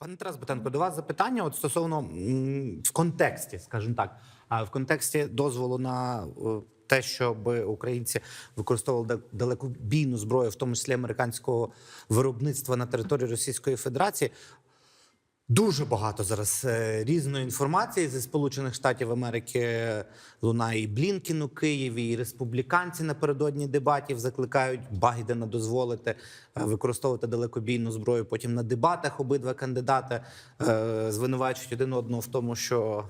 Пане Тарас Бутенко, до вас запитання от стосовно в контексті, скажімо так, а в контексті дозволу на е, те, щоб українці використовували да- далекобійну зброю, в тому числі американського виробництва на території Російської Федерації. Дуже багато зараз е, різної інформації зі Сполучених Штатів Америки лунає і Блінкін у Києві, і республіканці напередодні дебатів закликають Байдена дозволити е, використовувати далекобійну зброю. Потім на дебатах обидва кандидати е, звинувачують один одного в тому, що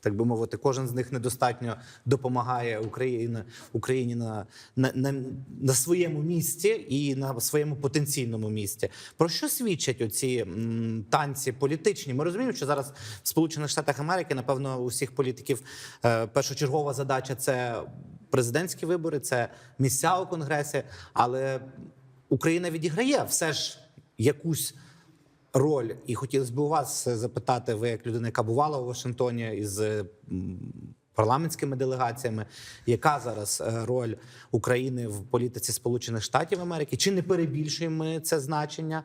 так би мовити, кожен з них недостатньо допомагає Україні, Україні на, на, на, на своєму місці і на своєму потенційному місці. Про що свідчать оці м, танці політичні? Ми розуміємо, що зараз в Сполучених Штатах Америки, напевно, у всіх політиків е, першочергова задача це президентські вибори, це місця у конгресі, але Україна відіграє все ж якусь роль, і хотілося б у вас запитати, ви як людина, яка бувала у Вашингтоні із парламентськими делегаціями, яка зараз е, роль України в політиці Сполучених Штатів Америки? Чи не перебільшуємо ми це значення?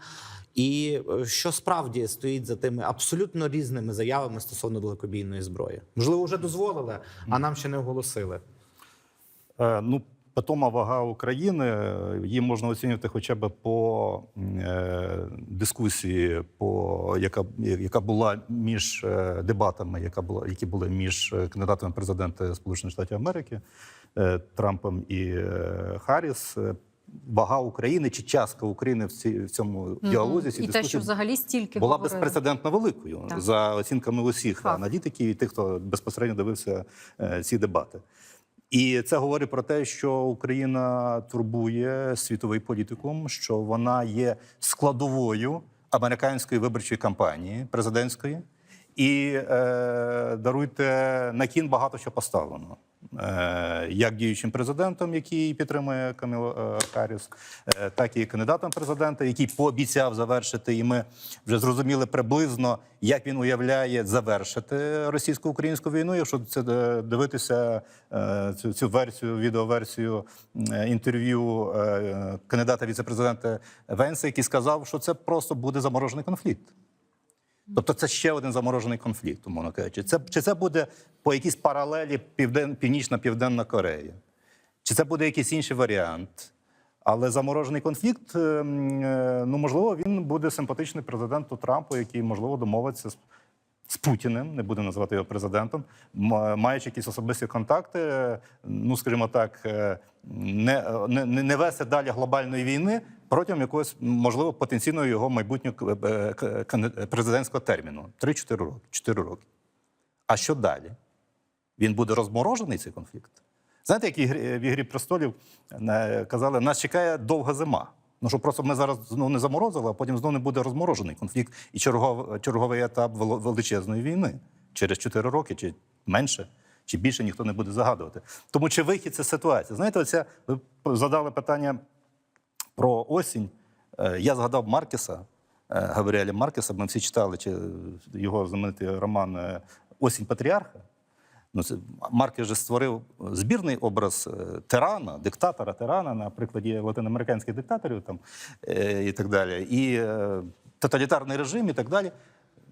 І е, що справді стоїть за тими абсолютно різними заявами стосовно далекобійної зброї? Можливо, вже дозволили, а нам ще не оголосили. Е, Ну, питома вага України її можна оцінювати хоча б по е, дискусії, по яка, яка була між е, дебатами, яка була, які були між е, кандидатами в президенти Сполучених Штатів Америки Трампом і Харріс. Вага України чи частка України в, ці, в цьому діалозі цій І те, що взагалі стільки була говорили. безпрецедентно великою Так. за оцінками усіх аналітиків і тих, хто безпосередньо дивився е, ці дебати. І це говорить про те, що Україна турбує світовий політикум, що вона є складовою американської виборчої кампанії президентської, і е, даруйте на кін багато що поставлено. Е, як діючим президентом, який підтримує Каміла е, Харріс, е, так і кандидатом президента, який пообіцяв завершити, і ми вже зрозуміли приблизно, як він уявляє завершити російсько-українську війну. Якщо це дивитися цю, цю версію, відеоверсію інтерв'ю кандидата віцепрезидента Венса, який сказав, що це просто буде заморожений конфлікт. Тобто це ще один заморожений конфлікт, умовно кажучи. Це, чи це буде по якійсь паралелі Півден, Північна-Південна Корея? Чи це буде якийсь інший варіант? Але заморожений конфлікт, ем, е, ну можливо, він буде симпатичний президенту Трампу, який можливо домовиться з, з Путіним, не буде називати його президентом, маючи якісь особисті контакти, е, ну скажімо так, е, не, не, не вести далі глобальної війни протягом якогось можливо потенційного його майбутнього е, е, президентського терміну 3-4 роки. 4 роки. А що далі? Він буде розморожений цей конфлікт? Знаєте, як в ігрі- престолів казали, нас чекає довга зима. Ну що просто ми зараз знову не заморозили, а потім знову не буде розморожений конфлікт і чергов, черговий етап вел- величезної війни через 4 роки, чи менше, чи більше ніхто не буде загадувати. Тому чи вихід це ситуація? Знаєте, оця ви задали питання про осінь. Е, Я згадав Маркеса, е, Гавріеля Маркеса. Ми всі читали чи його знаменитий роман е, Осінь патріарха. Ну, це Маркес же створив збірний образ тирана, диктатора, тирана на прикладі латиноамериканських диктаторів там, і так далі, і тоталітарний режим, і так далі.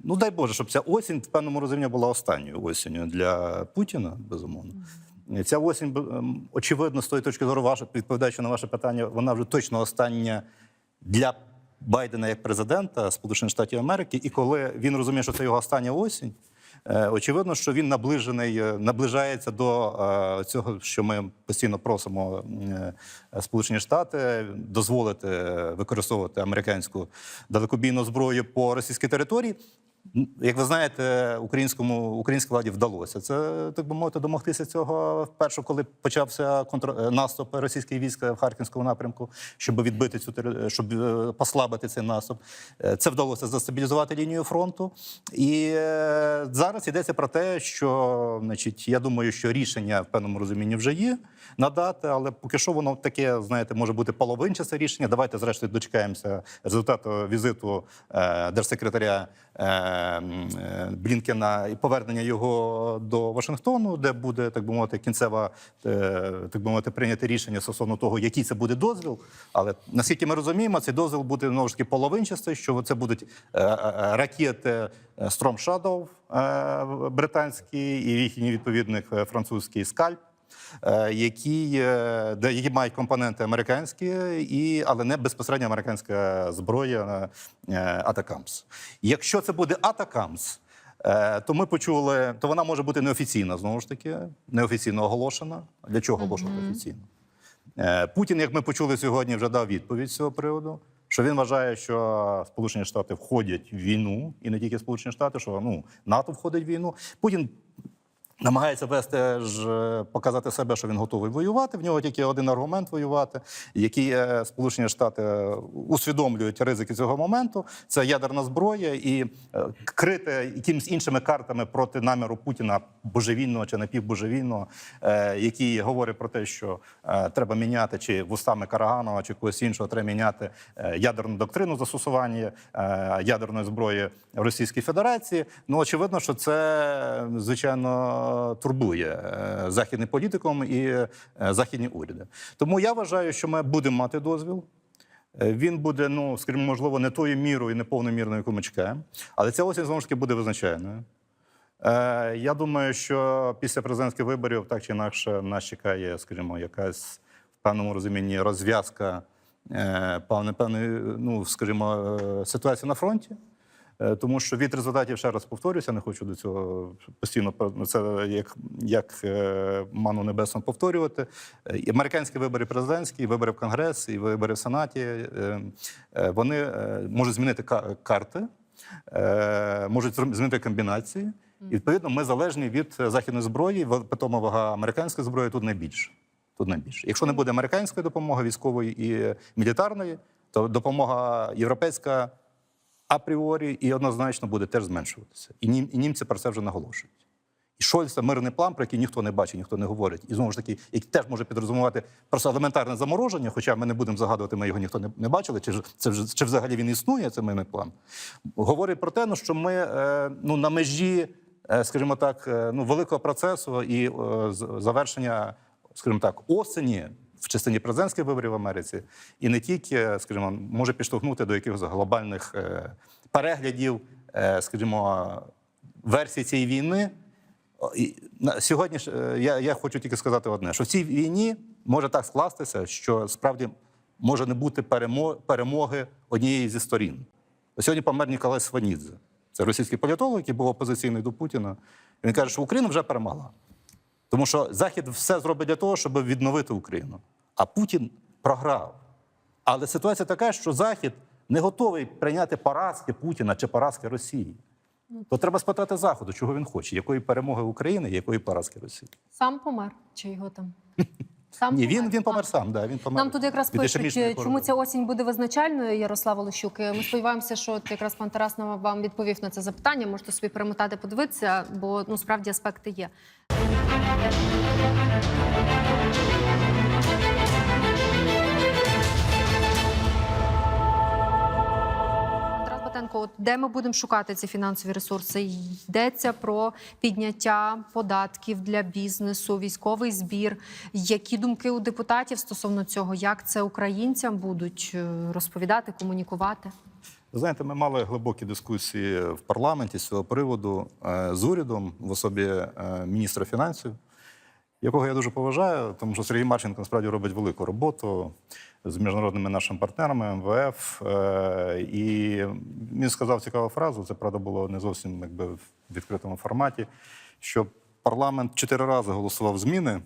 Ну, дай Боже, щоб ця осінь в певному розумінні була останньою осінню для Путіна, безумовно. Ця осінь, ем, очевидно, з тої точки зору, ваше, відповідаючи на ваше питання, вона вже точно остання для Байдена як президента Сполучених Штатів Америки. І коли він розуміє, що це його остання осінь, е, очевидно, що він наближений, е, наближається до е, цього, що ми постійно просимо Сполучені Штати дозволити використовувати американську далекобійну зброю по російській території. Як ви знаєте, українському українській владі вдалося це так би мовити домогтися цього вперше, коли почався контр... е, наступ російських військ в Харківському напрямку, щоб відбити цю щоб е, послабити цей наступ. Е, Це вдалося застабілізувати лінію фронту. І зараз йдеться про те, що значить, я думаю, що рішення в певному розумінні вже є надати, але поки що воно таке, знаєте, може бути половинчасте рішення. Давайте, зрештою, дочекаємося результату візиту держсекретаря Блінкена і повернення його до Вашингтону, де буде так би мовити кінцева е, так би мовити прийняти рішення стосовно того, який це буде дозвіл. Але наскільки ми розуміємо, цей дозвіл буде знову ж таки половинчастий, що це будуть е, е, ракети е, Storm Shadow е, британські і їхній відповідник е, французький скальп. Е, Які, е, які мають компоненти американські, і, але не безпосередньо американська зброя е, Атакамс. Якщо це буде Атакамс, е, то ми почули, то вона може бути неофіційна знову ж таки, неофіційно оголошена. Для чого оголошувати офіційно? Е, Путін, як ми почули сьогодні, вже дав відповідь з цього приводу. Що він вважає, що Сполучені Штати входять в війну, і не тільки Сполучені Штати, що ну НАТО входить в війну. Путін намагається вести ж е, показати себе, що він готовий воювати. В нього тільки один аргумент воювати, який е, Сполучені Штати е, усвідомлюють ризики цього моменту. Це ядерна зброя і крити якимись іншими картами проти наміру Путіна божевільного чи напівбожевільного, який говорить про те, що треба міняти чи вустами Караганова, чи когось іншого треба міняти ядерну доктрину застосування ядерної зброї Російської Федерації. Ну очевидно, що це звичайно турбує е, західним політиком і е, західні уряди. Тому я вважаю, що ми будемо мати дозвіл. Е, Він буде, ну скажімо, можливо, не тою мірою, не повною мірою, яку ми чекаємо. Але ця осінь знову ж таки буде визначальною. Е, я думаю, що після президентських виборів так чи інакше нас чекає, скажімо, якась в певному розумінні розв'язка е, певне, певної, ну, скажімо, ситуації на фронті. Е, Тому що від результатів ще раз повторюся, не хочу до цього постійно ну, це як, як е, ману небесну повторювати. Е, і Американські вибори президентські, і вибори в Конгрес, і вибори в Сенаті. Вони можуть змінити карти, можуть змінити комбінації. І відповідно ми залежні від західної зброї. Питома вага американської зброї тут найбільше. Тут найбільше. Якщо не буде американської допомоги військової і мілітарної, то допомога європейська апріорі і однозначно буде теж зменшуватися. І, нім, і німці про це вже наголошують. І Шольц це мирний план, про який ніхто не бачить, ніхто не говорить. І знову ж таки, який теж може підрозумувати просто елементарне замороження, хоча ми не будемо загадувати, ми його ніхто не, не бачили, чи, це, чи взагалі він існує, цей мирний план. Говорить про те, ну, що ми е, ну, на межі, е, скажімо так, е, ну, великого процесу і е, завершення, скажімо так, осені в частині президентських виборів в Америці, і не тільки, скажімо, може підштовхнути до якихось глобальних е, переглядів, е, скажімо, версій цієї війни. На сьогодні ж е, я, я хочу тільки сказати одне: що в цій війні може так скластися, що справді може не бути перемо- перемоги однієї зі сторін. Сьогодні помер Ніколай Сванідзе. Це російський політолог, який був опозиційний до Путіна. Він каже, що Україна вже перемогла. Тому що Захід все зробить для того, щоб відновити Україну. А Путін програв. Але ситуація така, що Захід не готовий прийняти поразки Путіна чи поразки Росії. То треба спитати Заходу, чого він хоче, якої перемоги України, якої поразки Росії. Сам помер чи його там? Сам Ні, він, він помер сам. Да, він помер. Нам тут якраз пишуть, чому ця осінь буде визначальною, Ярослав Олещук. Ми сподіваємося, що от якраз пан Тарас нам вам відповів на це запитання. Можете собі перемотати, подивитися, бо ну справді аспекти є. Де ми будемо шукати ці фінансові ресурси? Йдеться про підняття податків для бізнесу, військовий збір. Які думки у депутатів стосовно цього? Як це українцям будуть е, розповідати, комунікувати? Ви знаєте, ми мали глибокі дискусії в парламенті з цього приводу е, з урядом в особі е, міністра фінансів, якого я дуже поважаю, тому що Сергій Марченко насправді робить велику роботу з міжнародними нашими партнерами МВФ. е, І він сказав цікаву фразу. Це правда було не зовсім якби в відкритому форматі. Що парламент чотири рази голосував зміни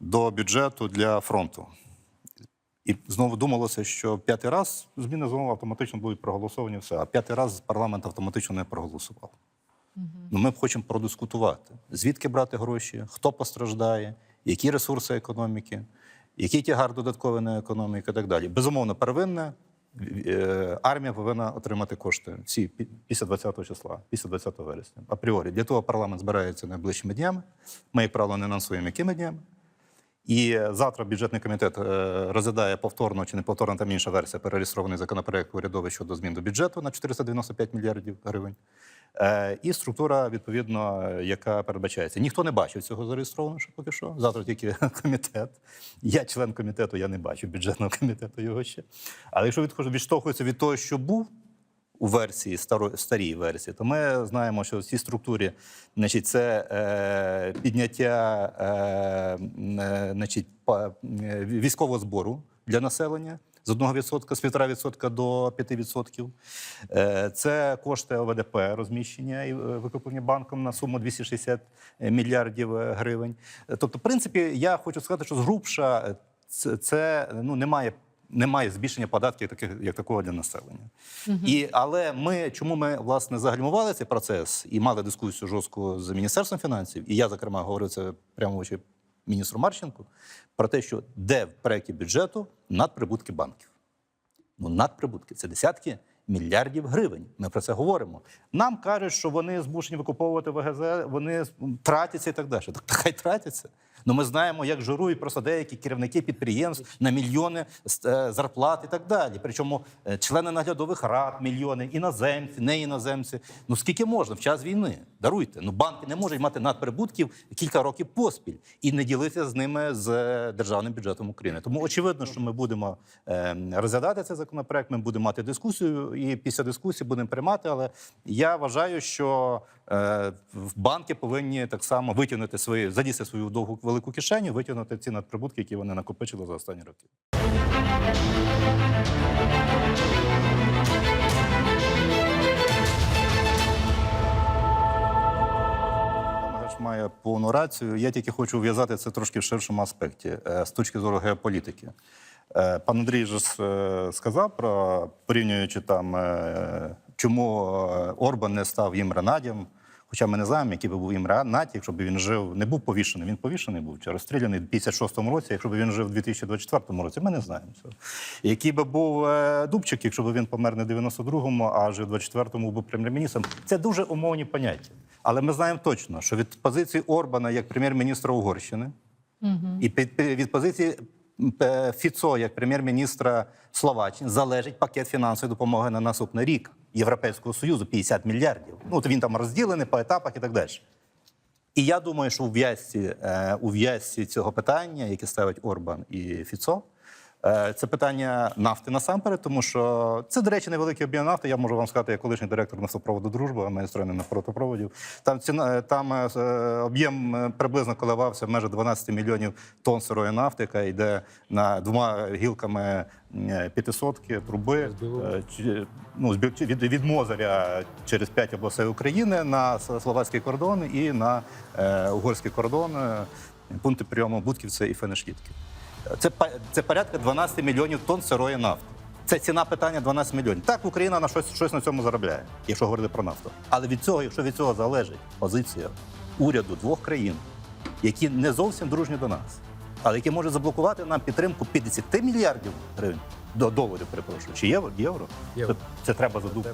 до бюджету для фронту. І знову думалося, що п'ятий раз зміни знову автоматично будуть проголосовані все, а п'ятий раз парламент автоматично не проголосував. Ну, ми хочемо продискутувати, звідки брати гроші, хто постраждає, які ресурси економіки, який тягар додатковий на економіку і так далі. Безумовно, первинне е, армія повинна отримати кошти всі після 20 числа, після 20 вересня. Апріорі. Для того парламент збирається найближчими днями. Ми, як правило, не анонсуємо, якими днями. І завтра бюджетний комітет е, розглядає повторно чи не повторно, там інша версія, перереєстрований законопроект урядовий щодо змін до бюджету на 495 мільярдів гривень. Е, і структура, відповідно, яка передбачається. Ніхто не бачив цього зареєстровано ще поки що. Завтра тільки комітет. Я член комітету, я не бачу бюджетного комітету його ще. Але якщо відштовхується від того, що був у версії старій версії, то ми знаємо, що в цій структурі значить, це е, підняття е, е, значить, е, військового збору для населення. З 1% з 1,5% до 5%. Е, Це кошти ОВДП розміщення і е, викуплення банком на суму 260 мільярдів е, гривень. Тобто, в принципі, я хочу сказати, що згрубша це, ну, немає. Немає збільшення податків таких як такого для населення, і але ми чому ми власне загальмували цей процес і мали дискусію жорстку з міністерством фінансів, і я зокрема говорив це прямо в очі міністру Марченку про те, що де в проєкті бюджету надприбутки банків. Ну, надприбутки це десятки мільярдів гривень. Ми про це говоримо. Нам кажуть, що вони змушені викуповувати ВГЗ, вони тратяться і так далі. Так, так хай тратяться. Ну ми знаємо, як жирують просто деякі керівники підприємств на мільйони е, зарплат і так далі. Причому е, члени наглядових рад мільйони, іноземці, не іноземці. Ну скільки можна в час війни? Даруйте. Ну банки не можуть мати надприбутків кілька років поспіль і не ділитися з ними з е, державним бюджетом України. Тому очевидно, що ми будемо розглядати цей законопроект. Ми будемо мати дискусію, і після дискусії будемо приймати. Але я вважаю, що банки повинні так само витягнути свої задісти свою довгу велику кишеню, витягнути ці надприбутки, які вони накопичили за останні роки. Має повну рацію. Я тільки хочу в'язати це трошки в ширшому аспекті е, з точки зору геополітики. Е, Пан Андрій же е, сказав про порівнюючи там, е, чому е, Орбан не став їм Ренадієм. Хоча ми не знаємо, який би був Ренадій, якщо б він жив, не був повішений. Він повішений був чи розстріляний в 56-му році, якщо б він жив в 2024 році. Ми не знаємо цього. Який би був е, Дубчик, якщо б він помер не в 92-му, а жив в 24-му був прем'єр-міністром. Це дуже умовні поняття. Але ми знаємо точно, що від позиції Орбана як прем'єр-міністра Угорщини і під, під- від позиції Фіцо як прем'єр-міністра Словаччини залежить пакет фінансової допомоги на наступний рік Європейського Союзу 50 мільярдів. Ну, от він там розділений по етапах і так далі. І я думаю, що у в'язці, е, у в'язці цього питання, яке ставить Орбан і Фіцо, це питання нафти насамперед, тому що це, до речі, невеликий об'єм нафти. Я можу вам сказати, як колишній директор нафтопроводу Дружба, ми настроєний на протопроводів. Там ціна там е, е, об'єм е, приблизно коливався в межах 12 мільйонів тонн сирої нафти, яка йде на двома гілками е, п'ятисотки труби е, ну, від, від Мозеря через п'ять областей України на словацький кордон і на е, угорський кордон, е, пункти прийому Будківця і Фенешлітки. Це, це порядка 12 мільйонів тонн сирої нафти. Це ціна питання 12 мільйонів. Так, Україна на щось, щось на цьому заробляє, якщо говорити про нафту. Але від цього, якщо від цього залежить позиція уряду двох країн, які не зовсім дружні до нас, але які можуть заблокувати нам підтримку 50 мільярдів гривень до доларів, перепрошую, чи євро? Євро. Євро. Це, це треба задумати.